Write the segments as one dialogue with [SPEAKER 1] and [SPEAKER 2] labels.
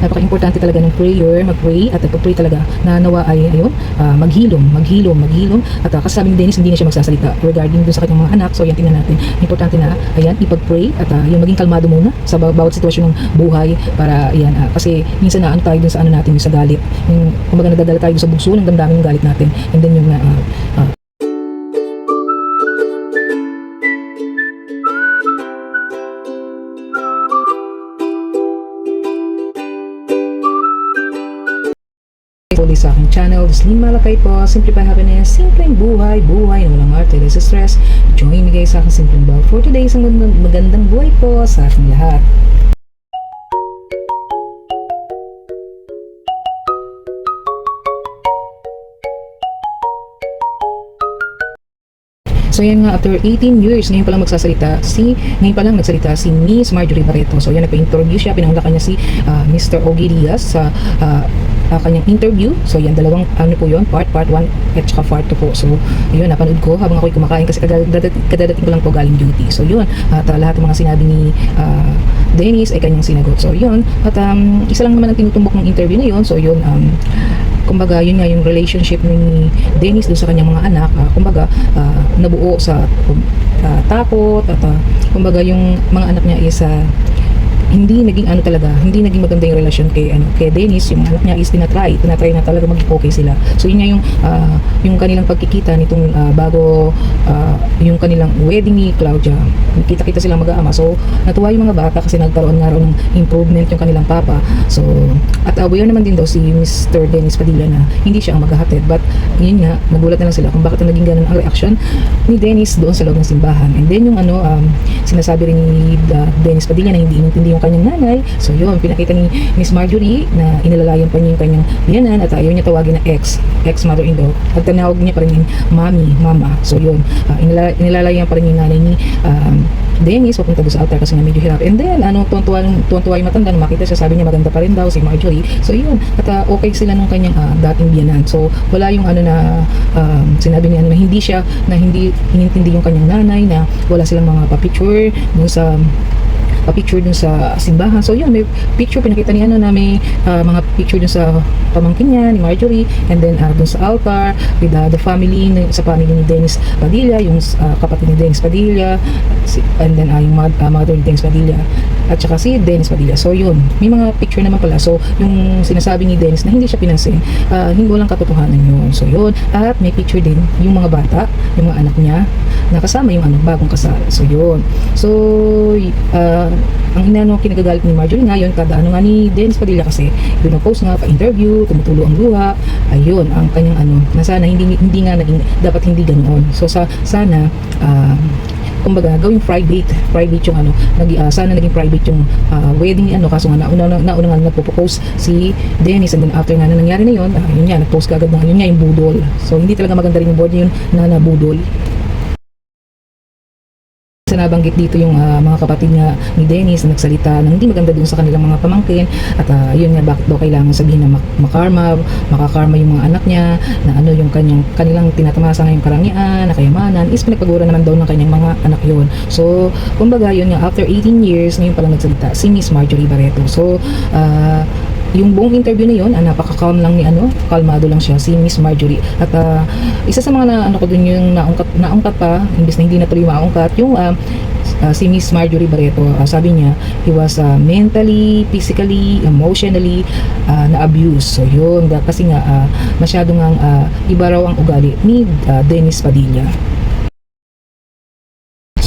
[SPEAKER 1] napaka-importante talaga ng prayer, mag-pray at pag-pray talaga na nawa ay ayun, ah, maghilom, maghilom, maghilom at uh, kasi sabi ni Dennis hindi na siya magsasalita regarding dun sa kanyang mga anak. So yan tingnan natin. Importante na ayan, ipag-pray at uh, yung maging kalmado muna sa baw- bawat sitwasyon ng buhay para ayan, ah, kasi minsan na ano tayo dun sa ano natin, yung sa galit. Yung kumbaga nadadala tayo sa bugso ng damdamin ng galit natin. And then yung ah, Ulit sa aking channel, Slim Malakay po, Simplify Happiness, simpleng buhay, buhay na walang arte, less stress. Join me guys sa aking simpleng vlog for today, isang magandang, buhay po sa ating lahat. So yan nga, after 18 years, ngayon pa lang magsasalita si, ngayon pa lang nagsalita si Miss Marjorie Barreto. So yan, nagpa-interview siya, pinanglakan niya si ah, Mr. Ogie Diaz sa ah, ah, kanyang interview. So yan, dalawang ano po yun, part, part 1 at saka part 2 po. So yun, napanood ko habang ako'y kumakain kasi kadadating, ko lang po galing duty. So yun, at ah, lahat ng mga sinabi ni ah, Dennis ay kanyang sinagot. So yun, at um, isa lang naman ang tinutumbok ng interview na yun. So yun, um, kumbaga yun nga yung relationship ni Dennis doon sa kanyang mga anak ah, kumbaga ah, nabuo sa ah, takot at ah, kumbaga yung mga anak niya is ah, hindi naging ano talaga, hindi naging maganda yung relasyon kay ano kay Dennis, yung anak niya is tinatry, tinatry na talaga maging okay sila. So yun yung ah, yung kanilang pagkikita nitong ah, bago ah, yung kanilang wedding ni Claudia. Kita-kita silang mag-aama. So natuwa yung mga bata kasi nagkaroon nga raw ng improvement yung kanilang papa. So at aware naman din daw si Mr. Dennis Padilla na hindi siya ang maghahatid. But yun nga, nagulat na lang sila kung bakit naging ganun ang reaction ni Dennis doon sa loob ng simbahan. And then yung ano, um, sinasabi rin ni uh, Dennis Padilla na hindi inintindi yung kanyang nanay. So yun, pinakita ni Miss Marjorie na inalalayan pa niya yung kanyang biyanan at ayaw niya tawagin na ex, ex mother-in-law. At tinawag niya pa rin yung mami, mama. So yun, uh, inala, inalalayan pa rin yung nanay ni um, Dennis papunta doon sa altar kasi nga medyo hirap. And then, ano, tuwan-tuwa tuwan yung matanda, nung makita siya, sabi niya maganda pa rin daw si Marjorie. So yun, at uh, okay sila nung kanyang uh, dating biyanan. So wala yung ano na um, sinabi niya ano, na hindi siya, na hindi inintindi yung kanyang nanay, na wala silang mga pa-picture dun sa pa-picture dun sa simbahan. So yun, may picture pinakita niya ano na may uh, mga picture dun sa pamangkin niya ni Marjorie and then uh, dun sa altar with uh, the family ni- sa family ni Dennis Padilla, yung uh, kapatid ni Dennis Padilla and then uh, yung mad, uh, mother ni Dennis Padilla at saka si Dennis Padilla. So yun, may mga picture naman pala. So yung sinasabi ni Dennis na hindi siya pinansin, uh, hindi walang katotohanan yun. So yun, at may picture din yung mga bata, yung mga anak niya na kasama yung ano, bagong kasal. So yun. So uh, ang inano kinagagalit ni Marjorie ngayon kada ano nga ni Dennis Padilla kasi pinopost nga pa-interview, tumutulo ang luha. Ayun, ang kanyang ano, na sana hindi hindi nga naging dapat hindi ganoon. So sa sana ah, kumbaga gawing private private yung ano nag ah, sana naging private yung ah, wedding ano kaso nga nauna na, nauna nga nagpo-propose si Dennis and then after nga na nangyari na yun ah, yun nga nag-post ka agad na yun nga yung budol so hindi talaga maganda rin yung board yun na nabudol sa nabanggit dito yung ah, mga kapatid nga ni Dennis na nagsalita ng hindi maganda dun sa kanilang mga pamangkin at ah, yun nga bakit daw kailangan sabihin na mak- makarma, makakarma yung mga anak niya na ano yung kanyang kanilang tinatamasa ngayong karangyaan, na kayamanan is pinagpagura naman daw ng kanyang mga anak yun. So, kumbaga yun nga after 18 years ngayon pa lang nagsalita si Miss Marjorie Barreto. So, ah, yung buong interview na yun, ah, napaka-calm lang ni ano, kalmado lang siya si Miss Marjorie. At ah, isa sa mga na, ano ko dun yung naungkat, naungkat pa, imbis na hindi na tuloy maungkat, yung ah, ah, si Miss Marjorie Barreto, ah, sabi niya, he was ah, mentally, physically, emotionally ah, na-abuse. So yun, kasi nga ah, masyado nga ah, iba raw ang ugali ni ah, Dennis Padilla.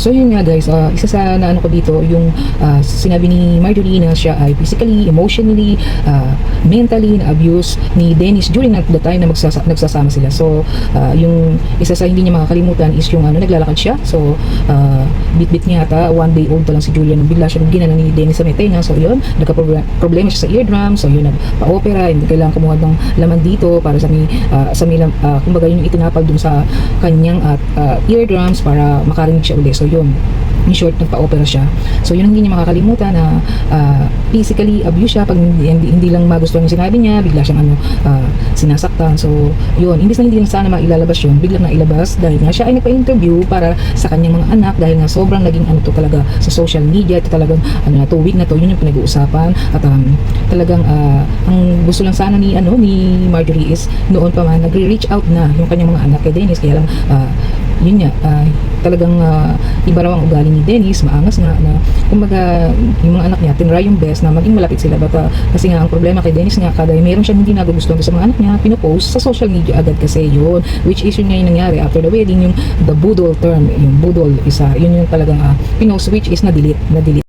[SPEAKER 1] So yun nga guys, ah, isa sa naano ko dito yung ah, sinabi ni Marjorie na siya ay physically, emotionally, ah, mentally na abuse ni Dennis during the time na magsasa- nagsasama sila. So ah, yung isa sa hindi niya makakalimutan is yung ano naglalakad siya. So ah, bit-bit niya ata, one day old pa lang si Julian nung bigla siya ginana ni Dennis sa may tenga. So yun, nagka-problema siya sa eardrum. So yun, nagpa-opera, hindi kailangan kumuha ng laman dito para sa may, ah, sa may, ah, kumbaga yun yung itinapal dun sa kanyang at ah, eardrums para makarinig siya ulit. So yun, in short, nagpa-opera siya. So, yun ang hindi niya makakalimutan na ah, physically abuse siya pag hindi, hindi, lang magustuhan yung sinabi niya, bigla siyang ano, ah, sinasaktan. So, yun, imbis na hindi lang sana mailalabas yun, biglang nailabas dahil nga siya ay nagpa-interview para sa kanyang mga anak dahil nga sobrang naging ano to talaga sa social media, ito talagang ano na to, week na to, yun yung pinag-uusapan at um, talagang ah, ang gusto lang sana ni ano ni Marjorie is noon pa man nagre-reach out na yung kanyang mga anak kay Dennis kaya lang ah, yun nga ah, talagang ah, iba raw ang ugali ni Dennis maangas nga na kumbaga yung mga anak niya tinry yung best na maging malapit sila but ah, kasi nga ang problema kay Dennis nga kada meron siyang hindi nagugustuhan sa mga anak niya pinopost sa social media agad kasi yun. Which is yun nga yung nangyari after the wedding yung the budol term yung budol isa yun yung talagang ah, pinost which is na-delete na-delete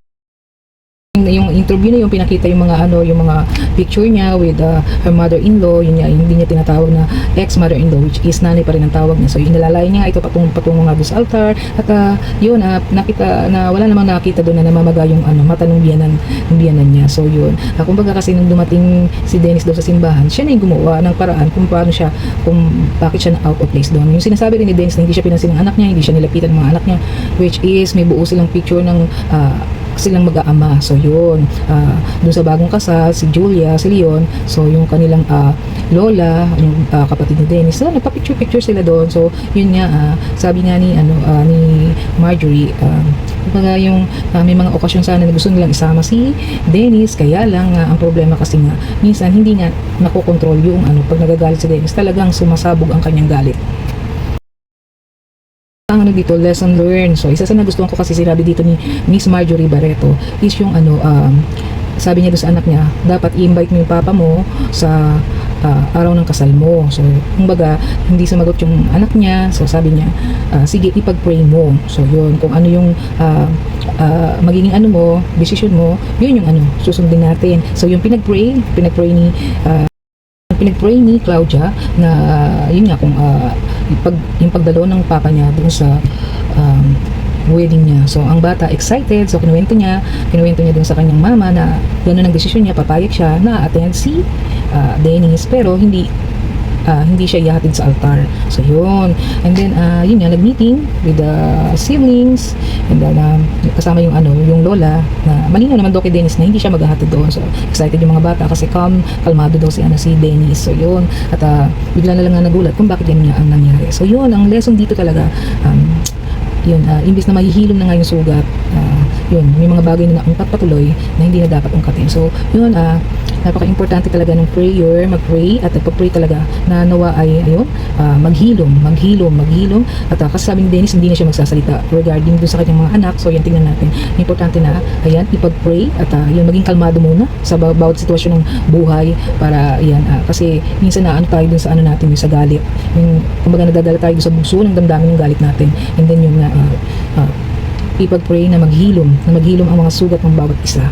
[SPEAKER 1] yung interview na yung pinakita yung mga ano yung mga picture niya with uh, her mother-in-law. Yun niya hindi niya tinatawag na ex-mother-in-law which is nanay pa rin ang tawag niya. So nilalay niya ito patungo patungo nga sa altar. At uh, yun uh, nakita na wala namang nakita doon na namamaga yung ano mata ng biyanan ng biyanan niya. So yun. Uh, kumbaga kasi nung dumating si Dennis daw sa simbahan siya na yung gumawa ng paraan kung paano siya kung bakit siya na out of place doon. Yung sinasabi rin ni Dennis na hindi siya pinansin ng anak niya hindi siya nilapitan ng mga anak niya which is may buo silang picture ng uh, silang mag-aama. So yun, ah dun sa bagong kasal, si Julia, si Leon, so yung kanilang ah, lola, yung ah, kapatid ni Dennis, so nagpa-picture-picture sila doon. So yun nga, ah, sabi nga ni, ano, ah, ni Marjorie, ah, kumbaga yung ah, may mga okasyon sana na gusto nilang isama si Dennis, kaya lang ah, ang problema kasi nga, minsan hindi nga nakokontrol yung ano, pag nagagalit si Dennis, talagang sumasabog ang kanyang galit ang ano dito, lesson learned. So, isa sa nagustuhan ko kasi sinabi dito ni Miss Marjorie Barreto is yung ano, um, sabi niya doon sa anak niya, dapat i-invite mo yung papa mo sa ah, araw ng kasal mo. So, kumbaga, hindi sumagot yung anak niya. So, sabi niya, ah, sige, ipag-pray mo. So, yun, kung ano yung ah, ah, magiging ano mo, decision mo, yun yung ano, susundin natin. So, yung pinag-pray, pinag-pray ni ah, pinag-pray ni Claudia na ah, yun nga kung ah, yung, pag, yung pagdalo ng papa niya dun sa um, wedding niya. So, ang bata excited. So, kinuwento niya, kinuwento niya dun sa kanyang mama na gano'n ang desisyon niya, papayag siya na attend si ah, Dennis. Pero, hindi ah, hindi siya ihatid sa altar. So, yun. And then, ah, yun nga, nag-meeting with the siblings. And then, um, kasama yung ano, yung lola na malinaw naman daw kay Dennis na hindi siya maghahatid doon. So, excited yung mga bata kasi calm, kalmado daw si, ano, si Dennis. So, yun. At ah, bigla na lang nga nagulat kung bakit yan nga ang nangyari. So, yun. Ang lesson dito talaga, um, yun, ah, imbis na mahihilom na nga yung sugat, ah, yun, may mga bagay na naungkat patuloy na hindi na dapat ungkatin. So, yun, ah, napaka-importante talaga ng prayer, mag-pray at nagpa-pray talaga na nawa ay, ayun, ah, maghilom, maghilom, maghilom. At uh, kasi ni Dennis, hindi na siya magsasalita regarding dun sa kanyang mga anak. So, yan, tingnan natin. Importante na, ayan, ipag-pray at ah, yun, maging kalmado muna sa ba- bawat sitwasyon ng buhay para, yan, ah, kasi minsan na ano tayo dun sa ano natin, yung sa galit. Yung, kumbaga nadadala tayo sa bugso ng damdamin ng galit natin. And then yung, ah, ah, ipag-pray na maghilom, na maghilom ang mga sugat ng bawat isa.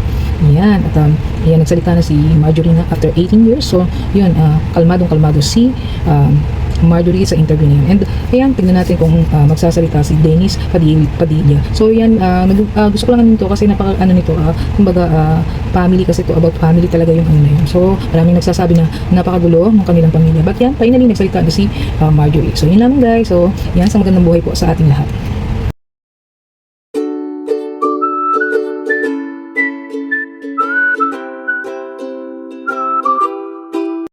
[SPEAKER 1] Yan, at um, yan, nagsalita na si Marjorie na after 18 years. So, yun, ah, kalmadong kalmado si um, Marjorie sa interview na. And ayan, tingnan natin kung ah, magsasalita si Dennis Padilla. So yan, ah, nag, ah, gusto ko lang nito kasi napaka ano nito, ah, kumbaga ah, family kasi to about family talaga yung ano na yun. So maraming nagsasabi na napakagulo ng kanilang pamilya. But yan, finally nagsalita na si ah, Marjorie. So yun lamang guys. So yan, sa magandang buhay po sa ating lahat.